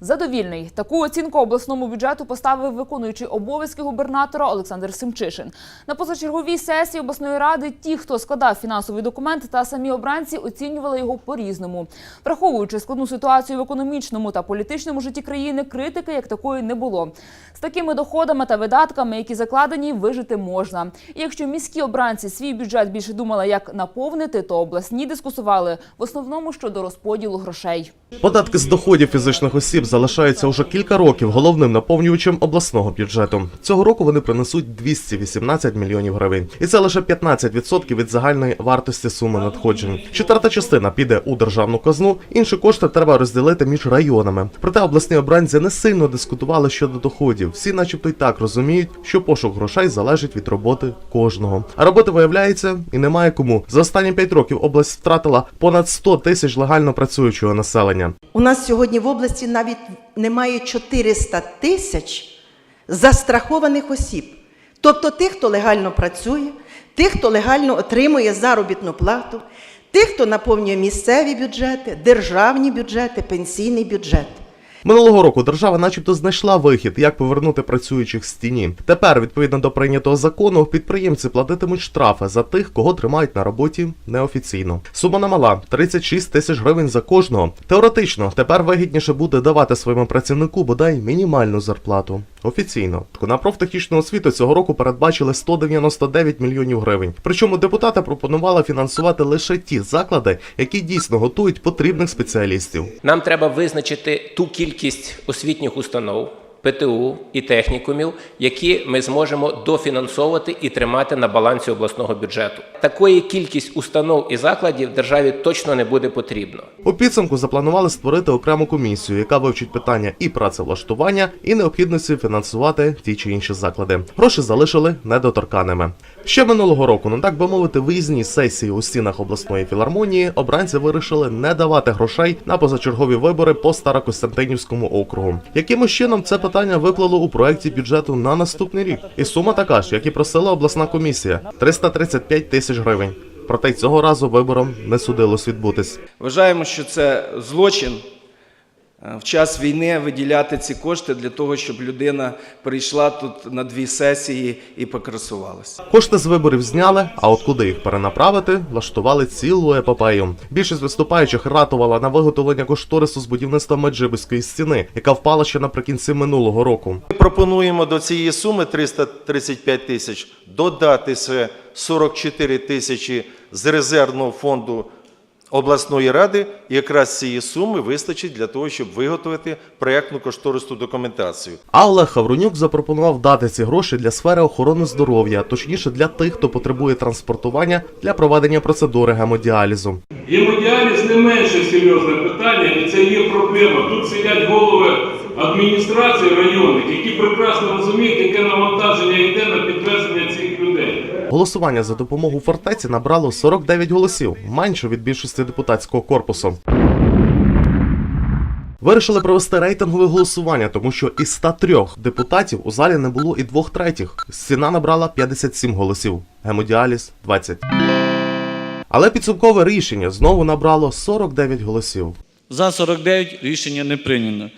Задовільний таку оцінку обласному бюджету поставив виконуючий обов'язки губернатора Олександр Семчишин. На позачерговій сесії обласної ради ті, хто складав фінансовий документ, та самі обранці оцінювали його по-різному. Враховуючи складну ситуацію в економічному та політичному житті країни, критики як такої не було. З такими доходами та видатками, які закладені, вижити можна. І якщо міські обранці свій бюджет більше думали, як наповнити, то обласні дискусували в основному щодо розподілу грошей. Податки з доходів фізичних осіб залишаються уже кілька років головним наповнювачем обласного бюджету. Цього року вони принесуть 218 мільйонів гривень, і це лише 15% від загальної вартості суми надходжень. Четверта частина піде у державну казну. Інші кошти треба розділити між районами. Проте обласні обранці не сильно дискутували щодо доходів. Всі, начебто, й так розуміють, що пошук грошей залежить від роботи кожного. А роботи виявляється і немає кому. За останні 5 років область втратила понад 100 тисяч легально працюючого населення. У нас сьогодні в області навіть немає 400 тисяч застрахованих осіб. Тобто тих, хто легально працює, тих, хто легально отримує заробітну плату, тих, хто наповнює місцеві бюджети, державні бюджети, пенсійний бюджет. Минулого року держава, начебто, знайшла вихід, як повернути працюючих з тіні. Тепер, відповідно до прийнятого закону, підприємці платитимуть штрафи за тих, кого тримають на роботі неофіційно. Сума немала 36 тисяч гривень за кожного. Теоретично, тепер вигідніше буде давати своєму працівнику бодай мінімальну зарплату. Офіційно на профтехнічну освіту цього року передбачили 199 мільйонів гривень. Причому депутати пропонували фінансувати лише ті заклади, які дійсно готують потрібних спеціалістів. Нам треба визначити ту кількість освітніх установ, ПТУ і технікумів, які ми зможемо дофінансовувати і тримати на балансі обласного бюджету. Такої кількість установ і закладів державі точно не буде потрібно. У підсумку запланували створити окрему комісію, яка вивчить питання і працевлаштування, і необхідності фінансувати ті чи інші заклади. Гроші залишили недоторканими. Ще минулого року, ну так би мовити, виїзній сесії у стінах обласної філармонії обранці вирішили не давати грошей на позачергові вибори по Старокостянтинівському округу. Якимось чином це питання виплило у проекті бюджету на наступний рік. І сума така ж, як і просила обласна комісія 335 тисяч гривень. Проте цього разу вибором не судилось відбутись. Вважаємо, що це злочин в час війни виділяти ці кошти для того, щоб людина прийшла тут на дві сесії і покрасувалася. Кошти з виборів зняли, а от куди їх перенаправити, влаштували цілу епопею. Більшість виступаючих ратувала на виготовлення кошторису з будівництва Меджибиської стіни, яка впала ще наприкінці минулого року. Ми пропонуємо до цієї суми 335 тисяч додати ще 44 тисячі з резервного фонду обласної ради. І якраз цієї суми вистачить для того, щоб виготовити проєктну кошторисну документацію. А Олег Хаврунюк запропонував дати ці гроші для сфери охорони здоров'я, точніше для тих, хто потребує транспортування для проведення процедури гемодіалізу. Гемодіаліз не менше серйозне питання, і це є проблема. Тут сидять голови адміністрації районних, які прекрасно розуміють, Голосування за допомогу фортеці набрало 49 голосів, менше від більшості депутатського корпусу. Вирішили провести рейтингове голосування, тому що із 103 депутатів у залі не було і двох третіх. Стіна набрала 57 голосів, гемодіаліз 20. Але підсумкове рішення знову набрало 49 голосів. За 49 рішення не прийнято.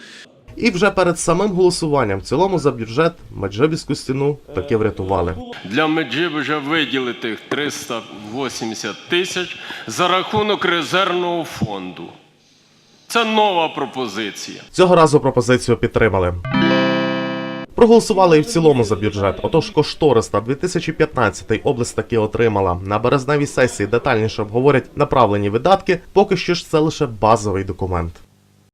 І вже перед самим голосуванням в цілому за бюджет Меджибіську стіну таки врятували. Для Меджибіжа виділити 380 тисяч за рахунок резервного фонду. Це нова пропозиція. Цього разу пропозицію підтримали. Проголосували і в цілому за бюджет. Отож, кошторис на 2015 область таки отримала. На березневій сесії детальніше обговорять направлені видатки. Поки що ж це лише базовий документ.